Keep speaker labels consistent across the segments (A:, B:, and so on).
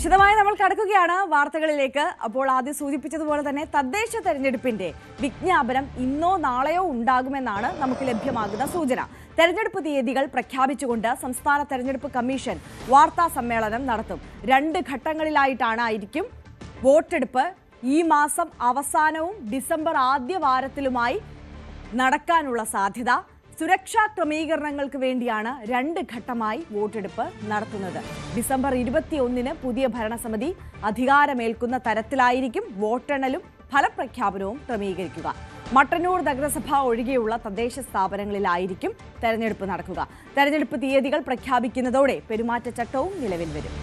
A: വിശദമായി നമ്മൾ കടക്കുകയാണ് വാർത്തകളിലേക്ക്. അപ്പോൾ ആദ്യം സൂചിപ്പിച്ചതുപോലെ തന്നെ തദ്ദേശ തെരഞ്ഞെടുപ്പിന്റെ വിജ്ഞാപനം ഇന്നോ നാളെയോ ഉണ്ടാകുമെന്നാണ് നമുക്ക് ലഭ്യമാകുന്ന സൂചന. തെരഞ്ഞെടുപ്പ് തീയതികൾ പ്രഖ്യാപിച്ചുകൊണ്ട് സംസ്ഥാന തെരഞ്ഞെടുപ്പ് കമ്മീഷൻ വാർത്താ സമ്മേളനം നടത്തും. രണ്ട് ഘട്ടങ്ങളിലായിട്ടാണ് ആയിരിക്കും വോട്ടെടുപ്പ്. ഈ മാസം അവസാനവും ഡിസംബർ ആദ്യ വാരത്തിലുമായി നടക്കാനുള്ള സാധ്യത. സുരക്ഷാ ക്രമീകരണങ്ങൾക്ക് വേണ്ടിയാണ് രണ്ട് ഘട്ടമായി വോട്ടെടുപ്പ് നടത്തുന്നത്. ഡിസംബർ ഇരുപത്തിയൊന്നിന് പുതിയ ഭരണസമിതി അധികാരമേൽക്കുന്ന തരത്തിലായിരിക്കും വോട്ടെണ്ണലും ഫലപ്രഖ്യാപനവും ക്രമീകരിക്കുക. മട്ടന്നൂർ നഗരസഭ ഒഴികെയുള്ള തദ്ദേശ സ്ഥാപനങ്ങളിലായിരിക്കും തെരഞ്ഞെടുപ്പ് നടക്കുക. തെരഞ്ഞെടുപ്പ് തീയതികൾ പ്രഖ്യാപിക്കുന്നതോടെ പെരുമാറ്റച്ചട്ടവും നിലവിൽ വരും.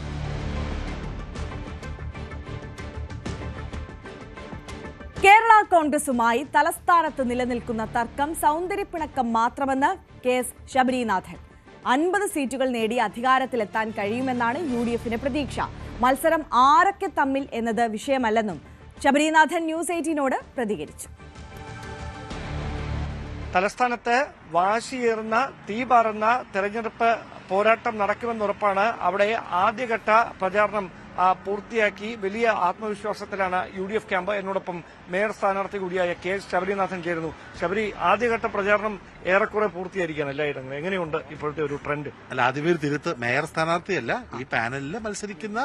A: കേരള കോൺഗ്രസുമായി തലസ്ഥാനത്ത് നിലനിൽക്കുന്ന തർക്കം സൗന്ദര്യപ്പിണക്കം മാത്രമെന്ന് കെ എസ് ശബരിനാഥൻ. അൻപത് സീറ്റുകൾ നേടി അധികാരത്തിലെത്താൻ കഴിയുമെന്നാണ് യു ഡി എഫിന് പ്രതീക്ഷ. മത്സരം ആരൊക്കെ തമ്മിൽ എന്നത് വിഷയമല്ലെന്നും ശബരിനാഥൻ ന്യൂസ് എയ്റ്റീനോട് പ്രതികരിച്ചു.
B: തലസ്ഥാനത്ത് വാശിയേറുന്ന തീ പാറുന്ന തെരഞ്ഞെടുപ്പ് പോരാട്ടം നടക്കുമെന്നുറപ്പാണ് അവിടെ ആദ്യഘട്ട പ്രചാരണം പൂർത്തിയാക്കി വലിയ ആത്മവിശ്വാസത്തിലാണ് യു ഡി എഫ് ക്യാമ്പ്. എന്നോടൊപ്പം മേയർ സ്ഥാനാർത്ഥി കൂടിയായ കെ എസ് ശബരിനാഥൻ ചേരുന്നു. ശബരി ആദ്യഘട്ട പ്രചാരണം ഏറെക്കുറെ പൂർത്തിയായിരിക്കുകയാണ് എല്ലായിടങ്ങളും എങ്ങനെയുണ്ട് ഇപ്പോഴത്തെ ഒരു ട്രെൻഡ്?
C: അല്ല ആദ്യമേ തിരുത്ത് മേയർ സ്ഥാനാർത്ഥിയല്ല ഈ പാനലിൽ മത്സരിക്കുന്ന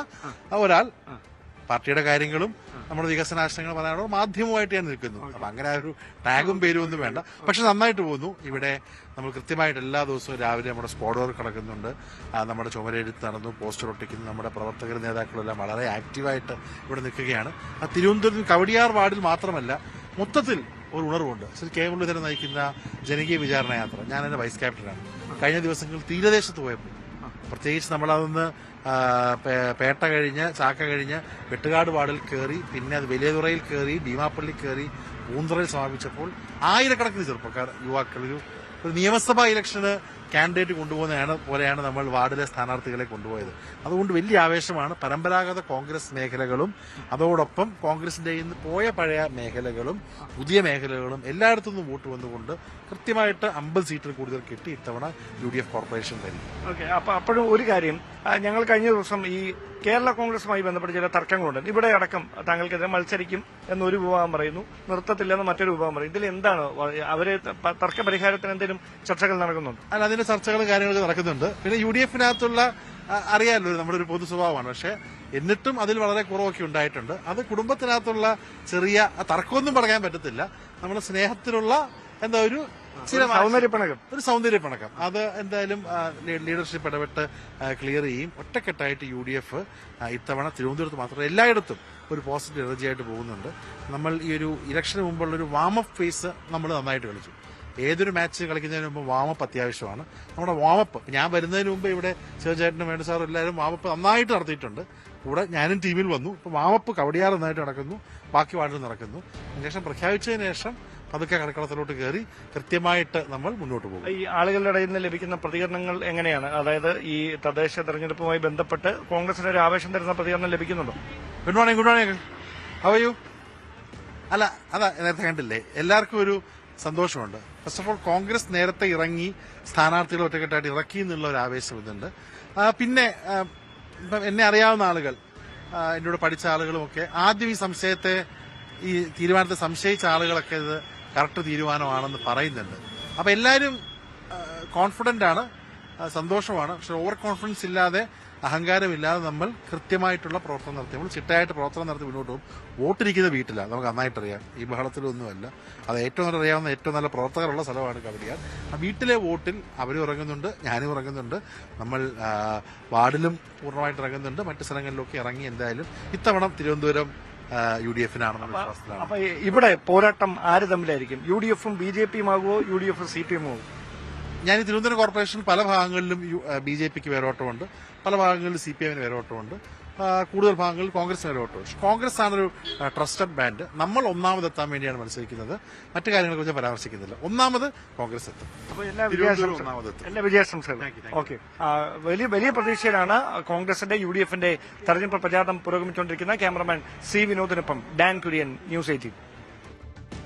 C: ഒരാൾ പാർട്ടിയുടെ കാര്യങ്ങളും നമ്മുടെ വികസന വികസനാശയങ്ങൾ പറയാനുള്ള മാധ്യമമായിട്ട് ഞാൻ നിൽക്കുന്നു. അപ്പൊ അങ്ങനെ ആ ഒരു ടാഗും പേരും ഒന്നും വേണ്ട. പക്ഷെ നന്നായിട്ട് പോകുന്നു. ഇവിടെ നമ്മൾ കൃത്യമായിട്ട് എല്ലാ ദിവസവും രാവിലെ നമ്മുടെ സ്പോട്ട് വർക്ക് നടക്കുന്നുണ്ട്. നമ്മുടെ ചുമരെഴുത്ത് നടന്നു പോസ്റ്റർ ഒട്ടിക്കുന്നു. നമ്മുടെ പ്രവർത്തകർ നേതാക്കളെല്ലാം വളരെ ആക്റ്റീവായിട്ട് ഇവിടെ നിൽക്കുകയാണ്. ആ തിരുവനന്തപുരം കവടിയാർ വാർഡിൽ മാത്രമല്ല മൊത്തത്തിൽ ഒരു ഉണർവുണ്ട്. ശ്രീ കെ മുരളീധരൻ നയിക്കുന്ന ജനകീയ വിചാരണ യാത്ര. ഞാൻ എന്റെ വൈസ് ക്യാപ്റ്റനാണ്. കഴിഞ്ഞ ദിവസങ്ങളിൽ തീരദേശത്ത് പോയപ്പോൾ പ്രത്യേകിച്ച് നമ്മളതൊന്ന് പേട്ട കഴിഞ്ഞ് ചാക്ക കഴിഞ്ഞ് വെട്ടുകാട് വാർഡിൽ കയറി പിന്നെ അത് വലിയതുറയിൽ കയറി ഭീമാപ്പള്ളി കയറി പൂന്തറയിൽ സമാപിച്ചപ്പോൾ ആയിരക്കണക്കിന് ചെറുപ്പക്കാർ യുവാക്കൾ ഒരു നിയമസഭാ ഇലക്ഷന് കാൻഡിഡേറ്റ് കൊണ്ടുപോകുന്നതാണ് പോലെയാണ് നമ്മൾ വാർഡിലെ സ്ഥാനാർത്ഥികളെ കൊണ്ടുപോയത്. അതുകൊണ്ട് വലിയ ആവേശമാണ് പരമ്പരാഗത കോൺഗ്രസ് മേഖലകളും അതോടൊപ്പം കോൺഗ്രസിന്റെ ഇന്ന് പോയ പഴയ മേഖലകളും പുതിയ മേഖലകളും എല്ലായിടത്തു നിന്നും വോട്ട് വന്നുകൊണ്ട് കൃത്യമായിട്ട് അമ്പത് സീറ്റിൽ കൂടുതൽ കിട്ടി ഇത്തവണ യു ഡി എഫ് കോർപ്പറേഷൻ വരും.
B: ഓക്കെ അപ്പൊ അപ്പോഴും ഒരു കാര്യം ഞങ്ങൾ കഴിഞ്ഞ ദിവസം ഈ കേരള കോൺഗ്രസുമായി ബന്ധപ്പെട്ട് ചില തർക്കങ്ങളുണ്ട്. ഇവിടെ അടക്കം താങ്കൾക്കെതിരെ മത്സരിക്കും എന്നൊരു വിഭാഗം പറയുന്നു നിർത്തത്തില്ലെന്ന് മറ്റൊരു വിഭാഗം പറയും. ഇതിൽ എന്താണ് അവരെ തർക്ക പരിഹാരത്തിന് എന്തെങ്കിലും ചർച്ചകൾ നടക്കുന്നുണ്ട്?
C: അല്ല അതിന്റെ ചർച്ചകളും കാര്യങ്ങളൊക്കെ നടക്കുന്നുണ്ട്. പിന്നെ യു ഡി എഫിനകത്തുള്ള അറിയാമല്ലോ നമ്മുടെ ഒരു പൊതു സ്വഭാവമാണ്. പക്ഷെ എന്നിട്ടും അതിൽ വളരെ കുറവൊക്കെ ഉണ്ടായിട്ടുണ്ട്. അത് കുടുംബത്തിനകത്തുള്ള ചെറിയ തർക്കമൊന്നും പറയാൻ പറ്റത്തില്ല. നമ്മുടെ സ്നേഹത്തിലുള്ള എന്താ ഒരു ചില
B: സൗന്ദര്യപ്പിണകം
C: ഒരു സൗന്ദര്യപ്പണക്കം അത് എന്തായാലും ലീഡർഷിപ്പ് ഇടപെട്ട് ക്ലിയർ ചെയ്യും. ഒറ്റക്കെട്ടായിട്ട് യു ഡി എഫ് ഇത്തവണ തിരുവനന്തപുരത്ത് മാത്രമല്ല എല്ലായിടത്തും ഒരു പോസിറ്റീവ് എനർജി ആയിട്ട് പോകുന്നുണ്ട്. നമ്മൾ ഈ ഒരു ഇലക്ഷന് മുമ്പുള്ള ഒരു വാമപ്പ് ഫേസ് നമ്മൾ നന്നായിട്ട് കളിച്ചു. ഏതൊരു മാച്ച് കളിക്കുന്നതിന് മുമ്പ് വാമപ്പ് അത്യാവശ്യമാണ്. നമ്മുടെ വാമപ്പ് ഞാൻ വരുന്നതിന് മുമ്പ് ഇവിടെ ശിവചേട്ടനും വേണ്ട സാറും എല്ലാവരും വാമപ്പ് നന്നായിട്ട് നടത്തിയിട്ടുണ്ട്. കൂടെ ഞാനും ടീമിൽ വന്നു. ഇപ്പൊ വാമപ്പ് കവടിയാർ നന്നായിട്ട് നടക്കുന്നു. ബാക്കി വാർഡിൽ നടക്കുന്നു. അതിനുശേഷം പ്രഖ്യാപിച്ചതിന് ശേഷം പതുക്കെ കളിക്കളത്തിലോട്ട് കയറി കൃത്യമായിട്ട് നമ്മൾ മുന്നോട്ട് പോകും.
B: ഈ ആളുകളുടെ ഇടയിൽ നിന്ന് ലഭിക്കുന്ന പ്രതികരണങ്ങൾ എങ്ങനെയാണ്? അതായത് ഈ തദ്ദേശ തെരഞ്ഞെടുപ്പുമായി ബന്ധപ്പെട്ട് കോൺഗ്രസിന് ഒരു ആവേശം തരുന്ന പ്രതികരണം ലഭിക്കുന്നുണ്ടോ?
C: Good morning good morning how you അല്ല അതാ നേരത്തെ കണ്ടില്ലേ? എല്ലാവർക്കും ഒരു സന്തോഷമുണ്ട്. ഫസ്റ്റ് ഓഫ് ഓൾ കോൺഗ്രസ് നേരത്തെ ഇറങ്ങി സ്ഥാനാർത്ഥികൾ ഒറ്റക്കെട്ടായിട്ട് ഇറക്കി എന്നുള്ള ഒരു ആവേശം ഇതുണ്ട്. പിന്നെ എന്നെ അറിയാവുന്ന ആളുകൾ എന്നോട് പഠിച്ച ആളുകളുമൊക്കെ ആദ്യം ഈ സംശയത്തെ ഈ തീരുമാനത്തെ സംശയിച്ച ആളുകളൊക്കെ ഇത് കറക്റ്റ് തീരുമാനമാണെന്ന് പറയുന്നുണ്ട്. അപ്പൊ എല്ലാവരും കോൺഫിഡന്റ് ആണ് സന്തോഷമാണ്. പക്ഷെ ഓവർ കോൺഫിഡൻസ് ഇല്ലാതെ അഹങ്കാരമില്ലാതെ നമ്മൾ കൃത്യമായിട്ടുള്ള പ്രവർത്തനം നടത്തി. നമ്മൾ ചിട്ടയായിട്ട് പ്രവർത്തനം നടത്തി മുന്നോട്ട് പോകും. വോട്ടിരിക്കുന്ന വീട്ടില്ല. നമുക്ക് നന്നായിട്ടറിയാം. ഈ ബഹളത്തിലൊന്നുമല്ല. അത് ഏറ്റവും നല്ല അറിയാവുന്ന ഏറ്റവും നല്ല പ്രവർത്തകരുള്ള സ്ഥലമാണ് കവടിയാർ ആ വീട്ടിലെ വോട്ടിൽ അവരും ഇറങ്ങുന്നുണ്ട് ഞാനും ഇറങ്ങുന്നുണ്ട്. നമ്മൾ വാർഡിലും പൂർണമായിട്ട് ഇറങ്ങുന്നുണ്ട്. മറ്റു സ്ഥലങ്ങളിലൊക്കെ ഇറങ്ങി എന്തായാലും ഇത്തവണ തിരുവനന്തപുരം യു ഡി വിശ്വാസത്തിലാണ്.
B: അപ്പൊ ഇവിടെ പോരാട്ടം ആര് തമ്മിലായിരിക്കും? യു ഡി എഫും ബി ജെ പിയും ആകുമോ യു ഡി എഫും സി പി എമ്മും
C: ഞാൻ ഈ തിരുവനന്തപുരം കോർപ്പറേഷൻ പല ഭാഗങ്ങളിലും ബി ജെ പിക്ക് വേരോട്ടമുണ്ട്. പല ഭാഗങ്ങളിൽ സി പി എമ്മിന് വേരോട്ടമുണ്ട് കൂടുതൽ ഭാഗങ്ങളിൽ കോൺഗ്രസിന് വേരോട്ടമുണ്ട് പക്ഷേ കോൺഗ്രസ് ആണൊരു ട്രസ്റ്റഡ് ബാൻഡ് നമ്മൾ ഒന്നാമതെത്താൻ വേണ്ടിയാണ് മത്സരിക്കുന്നത്. മറ്റു കാര്യങ്ങളെ കുറിച്ച് പരാമർശിക്കുന്നില്ല. ഒന്നാമത് കോൺഗ്രസ് എത്തും.
B: എല്ലാ വിജയാശംസകളും ഓക്കെ. വലിയ വലിയ പ്രതീക്ഷയിലാണ് കോൺഗ്രസിന്റെ യു ഡി എഫിന്റെ തെരഞ്ഞെടുപ്പ് പ്രചാരണം പുരോഗമിച്ചുകൊണ്ടിരിക്കുന്ന ക്യാമറമാൻ സി വിനോദിനൊപ്പം ഡാൻ കുര്യൻ ന്യൂസ് എയ്റ്റീൻ.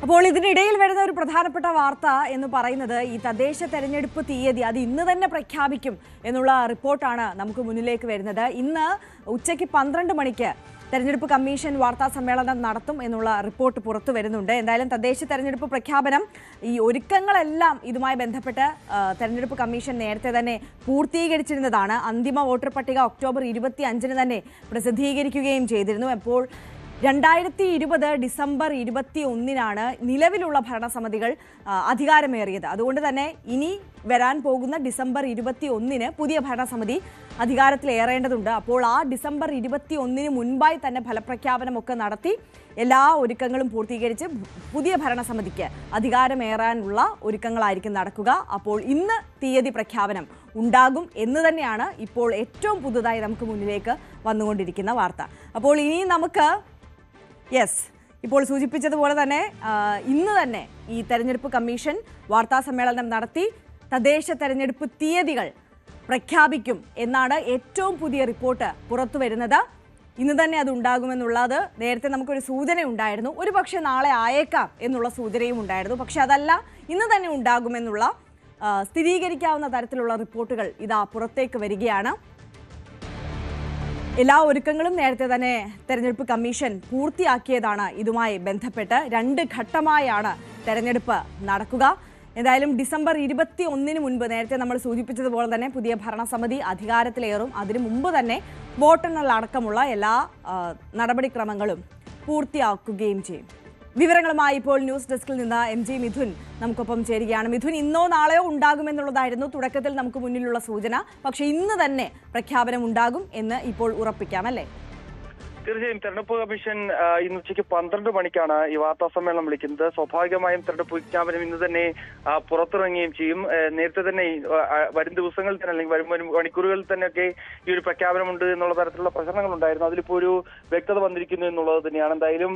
A: അപ്പോൾ ഇതിനിടയിൽ വരുന്ന ഒരു പ്രധാനപ്പെട്ട വാർത്ത എന്ന് പറയുന്നത് ഈ തദ്ദേശ തെരഞ്ഞെടുപ്പ് തീയതി അത് ഇന്ന് തന്നെ പ്രഖ്യാപിക്കും എന്നുള്ള റിപ്പോർട്ടാണ് നമുക്ക് മുന്നിലേക്ക് വരുന്നത്. ഇന്ന് ഉച്ചയ്ക്ക് പന്ത്രണ്ട് മണിക്ക് തെരഞ്ഞെടുപ്പ് കമ്മീഷൻ വാർത്താ സമ്മേളനം നടത്തും എന്നുള്ള റിപ്പോർട്ട് പുറത്തു വരുന്നുണ്ട്. എന്തായാലും തദ്ദേശ തെരഞ്ഞെടുപ്പ് പ്രഖ്യാപനം ഈ ഒരുക്കങ്ങളെല്ലാം ഇതുമായി ബന്ധപ്പെട്ട് തെരഞ്ഞെടുപ്പ് കമ്മീഷൻ നേരത്തെ തന്നെ പൂർത്തീകരിച്ചിരുന്നതാണ്. അന്തിമ വോട്ടർ പട്ടിക ഒക്ടോബർ ഇരുപത്തി അഞ്ചിന് തന്നെ പ്രസിദ്ധീകരിക്കുകയും ചെയ്തിരുന്നു. അപ്പോൾ രണ്ടായിരത്തി ഇരുപത് ഡിസംബർ ഇരുപത്തി ഒന്നിനാണ് നിലവിലുള്ള ഭരണസമിതികൾ അധികാരമേറിയത്. അതുകൊണ്ട് തന്നെ ഇനി വരാൻ പോകുന്ന ഡിസംബർ ഇരുപത്തി ഒന്നിന് പുതിയ ഭരണസമിതി അധികാരത്തിലേറേണ്ടതുണ്ട്. അപ്പോൾ ആ ഡിസംബർ ഇരുപത്തി ഒന്നിന് മുൻപായി തന്നെ ഫലപ്രഖ്യാപനമൊക്കെ നടത്തി എല്ലാ ഒരുക്കങ്ങളും പൂർത്തീകരിച്ച് പുതിയ ഭരണസമിതിക്ക് അധികാരമേറാനുള്ള ഒരുക്കങ്ങളായിരിക്കും നടക്കുക. അപ്പോൾ ഇന്ന് തീയതി പ്രഖ്യാപനം ഉണ്ടാകും എന്ന് തന്നെയാണ് ഇപ്പോൾ ഏറ്റവും പുതുതായി നമുക്ക് മുന്നിലേക്ക് വന്നുകൊണ്ടിരിക്കുന്ന വാർത്ത. അപ്പോൾ ഇനി നമുക്ക് യെസ് ഇപ്പോൾ സൂചിപ്പിച്ചതുപോലെ തന്നെ ഇന്ന് തന്നെ ഈ തെരഞ്ഞെടുപ്പ് കമ്മീഷൻ വാർത്താ സമ്മേളനം നടത്തി. തദ്ദേശ തെരഞ്ഞെടുപ്പ് തീയതികൾ പ്രഖ്യാപിക്കും എന്നാണ് ഏറ്റവും പുതിയ റിപ്പോർട്ട് പുറത്തു വരുന്നത്. ഇന്ന് തന്നെ അത് ഉണ്ടാകുമെന്നുള്ളത് നേരത്തെ നമുക്കൊരു സൂചന ഉണ്ടായിരുന്നു. ഒരു പക്ഷേ നാളെ ആയേക്കാം എന്നുള്ള സൂചനയും ഉണ്ടായിരുന്നു. പക്ഷെ അതല്ല ഇന്ന് തന്നെ ഉണ്ടാകുമെന്നുള്ള സ്ഥിരീകരിക്കാവുന്ന തരത്തിലുള്ള റിപ്പോർട്ടുകൾ ഇതാ പുറത്തേക്ക് വരികയാണ്. എല്ലാ ഒരുക്കങ്ങളും നേരത്തെ തന്നെ തെരഞ്ഞെടുപ്പ് കമ്മീഷൻ പൂർത്തിയാക്കിയതാണ് ഇതുമായി ബന്ധപ്പെട്ട് രണ്ട് ഘട്ടമായാണ് തെരഞ്ഞെടുപ്പ് നടക്കുക. എന്തായാലും ഡിസംബർ ഇരുപത്തി ഒന്നിന് മുൻപ് നേരത്തെ നമ്മൾ സൂചിപ്പിച്ചതുപോലെ തന്നെ പുതിയ ഭരണസമിതി അധികാരത്തിലേറും. അതിനു മുമ്പ് തന്നെ വോട്ടെണ്ണൽ അടക്കമുള്ള എല്ലാ നടപടിക്രമങ്ങളും പൂർത്തിയാക്കുകയും ചെയ്യും. വിവരങ്ങളുമായി ഇപ്പോൾ ന്യൂസ് ഡെസ്കിൽ നിന്ന് എം ജി മിഥുൻ നമുക്കൊപ്പം ചേരുകയാണ്. മിഥുൻ ഇന്നോ നാളെയോ ഉണ്ടാകുമെന്നുള്ളതായിരുന്നു തുടക്കത്തിൽ നമുക്ക് മുന്നിലുള്ള സൂചന. പക്ഷേ ഇന്ന് തന്നെ പ്രഖ്യാപനം ഉണ്ടാകും എന്ന് ഇപ്പോൾ ഉറപ്പിക്കാം അല്ലേ?
D: തീർച്ചയായും തെരഞ്ഞെടുപ്പ് കമ്മീഷൻ ഇന്ന് ഉച്ചയ്ക്ക് പന്ത്രണ്ട് മണിക്കാണ് ഈ വാർത്താ സമ്മേളനം വിളിക്കുന്നത്. സ്വാഭാവികമായും തെരഞ്ഞെടുപ്പ് വിജ്ഞാപനം ഇന്ന് തന്നെ പുറത്തിറങ്ങുകയും ചെയ്യും. നേരത്തെ തന്നെ വരും ദിവസങ്ങളിൽ തന്നെ അല്ലെങ്കിൽ വരും മണിക്കൂറുകളിൽ തന്നെയൊക്കെ ഈ ഒരു പ്രഖ്യാപനമുണ്ട് എന്നുള്ള തരത്തിലുള്ള പ്രചരണങ്ങൾ ഉണ്ടായിരുന്നു അതിലിപ്പോ ഒരു വ്യക്തത വന്നിരിക്കുന്നു എന്നുള്ളത് തന്നെയാണ്. എന്തായാലും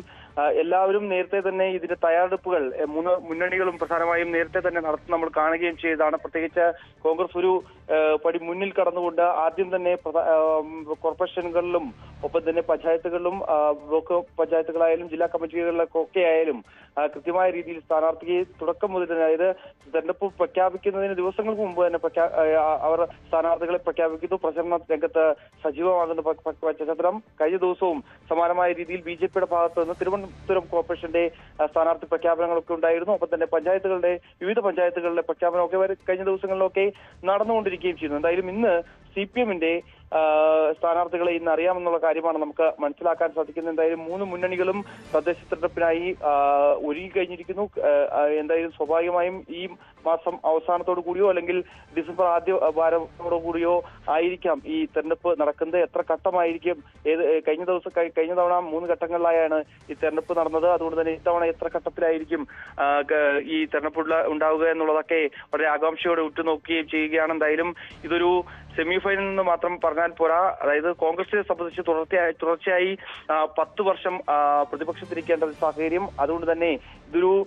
D: എല്ലാവരും നേരത്തെ തന്നെ ഇതിന്റെ തയ്യാറെടുപ്പുകൾ മൂന്ന് മുന്നണികളും പ്രധാനമായും നേരത്തെ തന്നെ നടത്തി നമ്മൾ കാണുകയും ചെയ്തതാണ്. പ്രത്യേകിച്ച് കോൺഗ്രസ് ഒരു പടി മുന്നിൽ കടന്നുകൊണ്ട് ആദ്യം തന്നെ കോർപ്പറേഷനുകളിലും ഒപ്പം തന്നെ പഞ്ചായത്തുകളിലും ബ്ലോക്ക് പഞ്ചായത്തുകളായാലും ജില്ലാ കമ്മിറ്റികളിലൊക്കെ ആയാലും കൃത്യമായ രീതിയിൽ സ്ഥാനാർത്ഥിയെ തുടക്കം മുതൽ അതായത് തെരഞ്ഞെടുപ്പ് പ്രഖ്യാപിക്കുന്നതിന് ദിവസങ്ങൾക്ക് മുമ്പ് തന്നെ അവർ സ്ഥാനാർത്ഥികളെ പ്രഖ്യാപിക്കുന്നു. പ്രചരണ രംഗത്ത് സജീവമാകുന്ന. പശ്ചാത്തലം കഴിഞ്ഞ ദിവസവും സമാനമായ രീതിയിൽ ബി ജെ പിയുടെ ഭാഗത്ത് നിന്ന് തിരുവനന്തപുരം കോർപ്പറേഷന്റെ സ്ഥാനാർത്ഥി പ്രഖ്യാപനങ്ങളൊക്കെ ഉണ്ടായിരുന്നു. ഒപ്പം തന്നെ പഞ്ചായത്തുകളുടെ വിവിധ പഞ്ചായത്തുകളിലെ പ്രഖ്യാപനമൊക്കെ കഴിഞ്ഞ ദിവസങ്ങളിലൊക്കെ നടന്നുകൊണ്ടിരിക്കുകയും ചെയ്യുന്നു. എന്തായാലും ഇന്ന് സി പി എമ്മിന്റെ സ്ഥാനാർത്ഥികളെ ഇന്ന് അറിയാമെന്നുള്ള കാര്യമാണ് നമുക്ക് മനസ്സിലാക്കാൻ സാധിക്കുന്നത്. എന്തായാലും മൂന്ന് മുന്നണികളും തദ്ദേശ തെരഞ്ഞെടുപ്പിനായി ഒരുങ്ങി കഴിഞ്ഞിരിക്കുന്നു. എന്തായാലും സ്വാഭാവികമായും ഈ മാസം അവസാനത്തോടു കൂടിയോ അല്ലെങ്കിൽ ഡിസംബർ ആദ്യ വാരത്തോടു കൂടിയോ ആയിരിക്കാം ഈ തെരഞ്ഞെടുപ്പ് നടക്കുന്നത്. എത്ര ഘട്ടമായിരിക്കും? ഏത് കഴിഞ്ഞ ദിവസം കഴിഞ്ഞ തവണ മൂന്ന് ഘട്ടങ്ങളിലായാണ് ഈ തെരഞ്ഞെടുപ്പ് നടന്നത്. അതുകൊണ്ട് തന്നെ ഇത്തവണ എത്ര ഘട്ടത്തിലായിരിക്കും ഈ തെരഞ്ഞെടുപ്പ് ഉള്ള- ഉണ്ടാവുക എന്നുള്ളതൊക്കെ വളരെ ആകാംക്ഷയോടെ ഉറ്റുനോക്കുകയും ചെയ്യുകയാണ്. എന്തായാലും ഇതൊരു സെമി ഫൈനൽ എന്ന് മാത്രം പറഞ്ഞാൽ പോരാ. അതായത് കോൺഗ്രസിനെ സംബന്ധിച്ച് തുടർച്ചയായി തുടർച്ചയായി പത്ത് വർഷം പ്രതിപക്ഷത്തിരിക്കേണ്ട ഒരു സാഹചര്യം. അതുകൊണ്ട് തന്നെ ഇതൊരു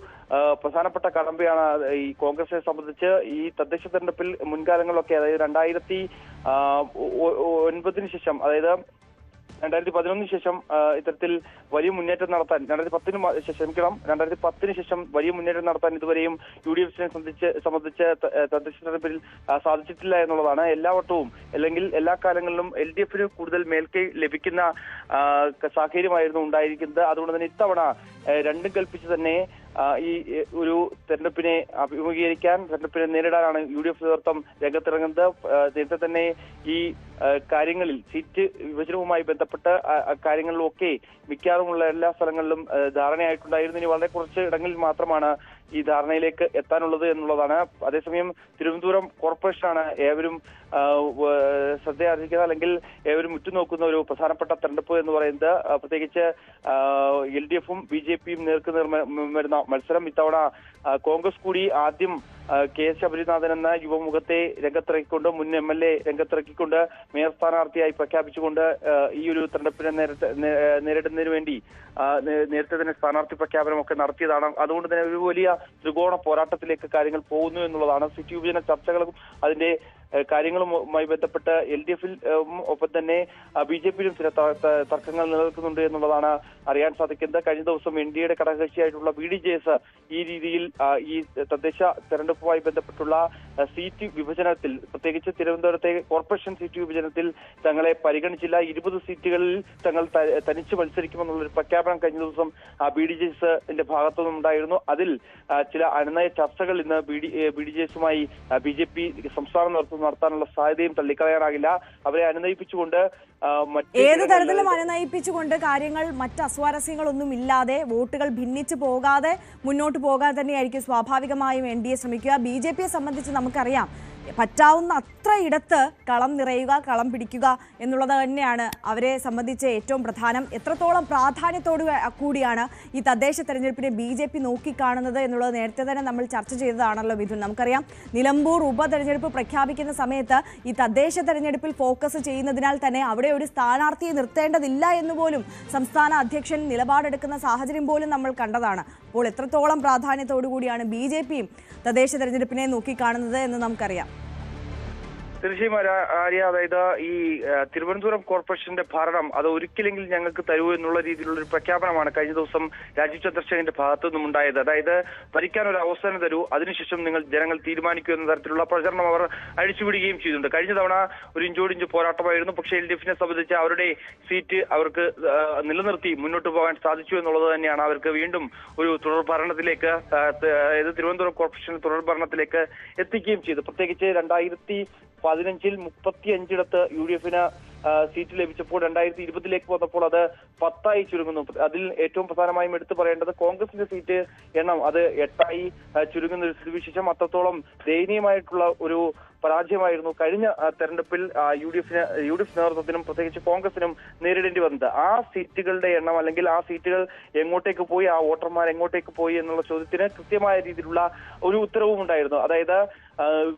D: പ്രധാനപ്പെട്ട കടമ്പയാണ് ഈ കോൺഗ്രസിനെ സംബന്ധിച്ച് ഈ തദ്ദേശ തെരഞ്ഞെടുപ്പിൽ മുൻകാലങ്ങളിലൊക്കെ അതായത് രണ്ടായിരത്തി ഒൻപതിന് ശേഷം അതായത് രണ്ടായിരത്തി പതിനൊന്നിന് ശേഷം ഇത്തരത്തിൽ വലിയ മുന്നേറ്റം നടത്താൻ രണ്ടായിരത്തി പത്തിന് ക്ഷമിക്കണം രണ്ടായിരത്തി പത്തിന് ശേഷം വലിയ മുന്നേറ്റം നടത്താൻ ഇതുവരെയും യു ഡി എഫിനെ സംബന്ധിച്ച് സംബന്ധിച്ച് തദ്ദേശ തെരഞ്ഞെടുപ്പിൽ സാധിച്ചിട്ടില്ല എന്നുള്ളതാണ് എല്ലാ വട്ടവും അല്ലെങ്കിൽ എല്ലാ കാലങ്ങളിലും എൽ ഡി എഫിന് കൂടുതൽ മേൽക്കൈ ലഭിക്കുന്ന സാഹചര്യമായിരുന്നു ഉണ്ടായിരിക്കുന്നത്. അതുകൊണ്ട് തന്നെ ഇത്തവണ രണ്ടും കൽപ്പിച്ച് തന്നെ ഈ ഒരു തെരഞ്ഞെടുപ്പിനെ അഭിമുഖീകരിക്കാൻ തെരഞ്ഞെടുപ്പിനെ നേരിടാനാണ് യു ഡി എഫ് നേതൃത്വം രംഗത്തിറങ്ങുന്നത്. നേരത്തെ തന്നെ ഈ കാര്യങ്ങളിൽ സീറ്റ് വിഭജനവുമായി ബന്ധപ്പെട്ട കാര്യങ്ങളിലൊക്കെ മിക്കാറുമുള്ള എല്ലാ സ്ഥലങ്ങളിലും ധാരണയായിട്ടുണ്ടായിരുന്നു. ഇനി വളരെ കുറച്ച് ഇടങ്ങളിൽ മാത്രമാണ് ഈ ധാരണയിലേക്ക് എത്താനുള്ളത് എന്നുള്ളതാണ്. അതേസമയം തിരുവനന്തപുരം കോർപ്പറേഷനാണ് ഏവരും ശ്രദ്ധയാർജിക്കുന്നത് അല്ലെങ്കിൽ ഏവരും ഉറ്റുനോക്കുന്ന ഒരു പ്രധാനപ്പെട്ട തെരഞ്ഞെടുപ്പ് എന്ന് പറയുന്നത് പ്രത്യേകിച്ച് എൽ ഡി എഫും ബി ജെ പിയും നേർക്കുനേർ വരുന്ന മത്സരം. ഇത്തവണ കോൺഗ്രസ് കൂടി ആദ്യം കെ എസ് ശബരിനാഥൻ എന്ന യുവമുഖത്തെ രംഗത്തിറക്കിക്കൊണ്ട് മുൻ എം എൽ എ രംഗത്തിറക്കിക്കൊണ്ട് മേയർ സ്ഥാനാർത്ഥിയായി പ്രഖ്യാപിച്ചുകൊണ്ട് ഈ ഒരു തെരഞ്ഞെടുപ്പിനെ നേരിടുന്നതിന് വേണ്ടി നേരത്തെ തന്നെ സ്ഥാനാർത്ഥി പ്രഖ്യാപനമൊക്കെ നടത്തിയതാണ്. അതുകൊണ്ട് തന്നെ ഒരു വലിയ ത്രികോണ പോരാട്ടത്തിലേക്ക് കാര്യങ്ങൾ പോകുന്നു എന്നുള്ളതാണ്. സിറ്റി വിഭജന ചർച്ചകളും അതിന്റെ കാര്യങ്ങളുമായി ബന്ധപ്പെട്ട് എൽ ഡി എഫിൽ ഒപ്പം തന്നെ ബി ജെ പിയിലും ചില തർക്കങ്ങൾ നിലനിൽക്കുന്നുണ്ട് എന്നുള്ളതാണ് അറിയാൻ സാധിക്കുന്നത്. കഴിഞ്ഞ ദിവസം എൻ ഡി എയുടെ ഘടകകക്ഷിയായിട്ടുള്ള ബി ഡി ജെ എസ് ഈ രീതിയിൽ ഈ തദ്ദേശ തെരഞ്ഞെടുപ്പുമായി ബന്ധപ്പെട്ടുള്ള സീറ്റ് വിഭജനത്തിൽ പ്രത്യേകിച്ച് തിരുവനന്തപുരത്തെ കോർപ്പറേഷൻ സീറ്റ് വിഭജനത്തിൽ തങ്ങളെ പരിഗണിച്ചില്ല. ഇരുപത് സീറ്റുകളിൽ തങ്ങൾ തനിച്ച് മത്സരിക്കുമെന്നുള്ളൊരു പ്രഖ്യാപനം കഴിഞ്ഞ ദിവസം ബി ഡി ജെ എസിന്റെ ഭാഗത്തു നിന്നുണ്ടായിരുന്നു. അതിൽ ചില അനുനയ ചർച്ചകൾ ഇന്ന് B D B D J എസുമായി B J P സംസ്ഥാന നേതൃത്വം നടത്താനുള്ള സാധ്യതയും തള്ളിക്കളയാനാകില്ല. അവരെ അനുനയിപ്പിച്ചുകൊണ്ട്
A: ഏത് തരത്തിലും അനുനയിപ്പിച്ചുകൊണ്ട് കാര്യങ്ങൾ മറ്റ് അസ്വാരസ്യങ്ങളൊന്നും ഇല്ലാതെ വോട്ടുകൾ ഭിന്നിച്ചു പോകാതെ മുന്നോട്ട് പോകാൻ തന്നെയായിരിക്കും സ്വാഭാവികമായും എൻ ഡി എ ശ്രമിക്കുക. ബി ജെ പിയെ സംബന്ധിച്ച് നമുക്കറിയാം പറ്റാവുന്ന അത്ര ഇടത്ത് കളം നിറയുക കളം പിടിക്കുക എന്നുള്ളത് തന്നെയാണ് അവരെ സംബന്ധിച്ച് ഏറ്റവും പ്രധാനം. എത്രത്തോളം പ്രാധാന്യത്തോടു കൂടിയാണ് ഈ തദ്ദേശ തെരഞ്ഞെടുപ്പിനെ ബി ജെ പി നോക്കിക്കാണുന്നത് എന്നുള്ളത് നേരത്തെ തന്നെ നമ്മൾ ചർച്ച ചെയ്തതാണല്ലോ മിഥുൻ. നമുക്കറിയാം നിലമ്പൂർ ഉപതെരഞ്ഞെടുപ്പ് പ്രഖ്യാപിക്കുന്ന സമയത്ത് ഈ തദ്ദേശ തെരഞ്ഞെടുപ്പിൽ ഫോക്കസ് ചെയ്യുന്നതിനാൽ തന്നെ അവിടെ ഒരു സ്ഥാനാർത്ഥിയെ നിർത്തേണ്ടതില്ല എന്ന് പോലും സംസ്ഥാന അധ്യക്ഷൻ നിലപാടെടുക്കുന്ന സാഹചര്യം പോലും നമ്മൾ കണ്ടതാണ്. അപ്പോൾ എത്രത്തോളം പ്രാധാന്യത്തോടു കൂടിയാണ് ബി ജെ പിയും തദ്ദേശ തെരഞ്ഞെടുപ്പിനെ നോക്കിക്കാണുന്നത് എന്ന് നമുക്കറിയാം.
D: തീർച്ചയായും ആര്യ- അതായത് ഈ തിരുവനന്തപുരം കോർപ്പറേഷന്റെ ഭരണം അത് ഒരിക്കലെങ്കിലും ഞങ്ങൾക്ക് തരൂ എന്നുള്ള രീതിയിലുള്ള ഒരു പ്രഖ്യാപനമാണ് കഴിഞ്ഞ ദിവസം രാജീവ് ചന്ദ്രശേഖരന്റെ ഭാഗത്തു നിന്നും ഉണ്ടായത്. അതായത് ഭരിക്കാൻ ഒരു അവസരം തരൂ അതിനുശേഷം നിങ്ങൾ ജനങ്ങൾ തീരുമാനിക്കൂ എന്ന തരത്തിലുള്ള പ്രചരണം അവർ അഴിച്ചുവിടുകയും ചെയ്തിട്ടുണ്ട്. കഴിഞ്ഞ തവണ ഒരു ഇഞ്ചോടിഞ്ച് പോരാട്ടമായിരുന്നു പക്ഷേ എൽ ഡി എഫിനെ സംബന്ധിച്ച് അവരുടെ സീറ്റ് അവർക്ക് നിലനിർത്തി മുന്നോട്ട് പോകാൻ സാധിച്ചു എന്നുള്ളത് തന്നെയാണ് അവർക്ക് വീണ്ടും ഒരു തുടർ ഭരണത്തിലേക്ക് അതായത് തിരുവനന്തപുരം കോർപ്പറേഷൻ തുടർ ഭരണത്തിലേക്ക് എത്തിക്കുകയും ചെയ്തു. പ്രത്യേകിച്ച് രണ്ടായിരത്തി പതിനഞ്ചിൽ മുപ്പത്തി അഞ്ചിടത്ത് യു ഡി എഫിന് സീറ്റ് ലഭിച്ചപ്പോൾ രണ്ടായിരത്തി ഇരുപതിലേക്ക് വന്നപ്പോൾ അത് പത്തായി ചുരുങ്ങുന്നു. അതിൽ ഏറ്റവും പ്രധാനമായും എടുത്തു പറയേണ്ടത് കോൺഗ്രസിന്റെ സീറ്റ് എണ്ണം. അത് എട്ടായി ചുരുങ്ങുന്ന ഒരു സ്ഥിതിവിശേഷം. അത്രത്തോളം ദയനീയമായിട്ടുള്ള ഒരു പരാജയമായിരുന്നു കഴിഞ്ഞ തെരഞ്ഞെടുപ്പിൽ യു ഡി എഫിന് യു ഡി എഫ് നേതൃത്വത്തിനും പ്രത്യേകിച്ച് കോൺഗ്രസിനും നേരിടേണ്ടി വന്നത്. ആ സീറ്റുകളുടെ എണ്ണം അല്ലെങ്കിൽ ആ സീറ്റുകൾ എങ്ങോട്ടേക്ക് പോയി ആ വോട്ടർമാർ എങ്ങോട്ടേക്ക് പോയി എന്നുള്ള ചോദ്യത്തിന് കൃത്യമായ രീതിയിലുള്ള ഒരു ഉത്തരവും ഉണ്ടായിരുന്നു. അതായത്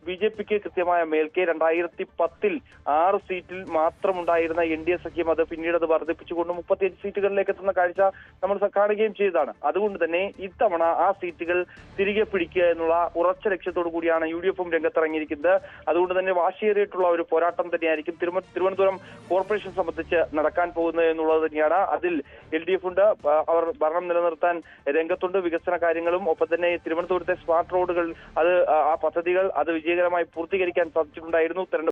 D: ബി ജെ പിക്ക് കൃത്യമായ മേൽക്കേ. രണ്ടായിരത്തി പത്തിൽ ആറ് സീറ്റിൽ മാത്രമുണ്ടായിരുന്ന എൻ ഡി എ സഖ്യം അത് പിന്നീട് അത് വർദ്ധിപ്പിച്ചുകൊണ്ട് മുപ്പത്തിയഞ്ച് സീറ്റുകളിലേക്ക് എത്തുന്ന കാഴ്ച നമ്മൾ കാണുകയും ചെയ്തതാണ്. അതുകൊണ്ട് തന്നെ ഇത്തവണ ആ സീറ്റുകൾ തിരികെ പിടിക്കുക എന്നുള്ള ഉറച്ച ലക്ഷ്യത്തോടു കൂടിയാണ് യു ഡി എഫും രംഗത്തിറങ്ങിയിരിക്കുന്നത്. അതുകൊണ്ട് തന്നെ വാശിയേറിയിട്ടുള്ള ഒരു പോരാട്ടം തന്നെയായിരിക്കും തിരുവ- തിരുവനന്തപുരം കോർപ്പറേഷൻ സംബന്ധിച്ച് നടക്കാൻ പോകുന്നത് എന്നുള്ളത് തന്നെയാണ്. അതിൽ എൽ ഡി എഫ് ഉണ്ട് അവർ ഭരണം നിലനിർത്താൻ രംഗത്തുണ്ട്. വികസന കാര്യങ്ങളും ഒപ്പം തന്നെ തിരുവനന്തപുരത്തെ സ്മാർട്ട് റോഡുകൾ അത് ആ പദ്ധതികൾ അത് വിജയകരമായി പൂർത്തീകരിക്കാൻ സാധിച്ചിട്ടുണ്ടായിരുന്നു.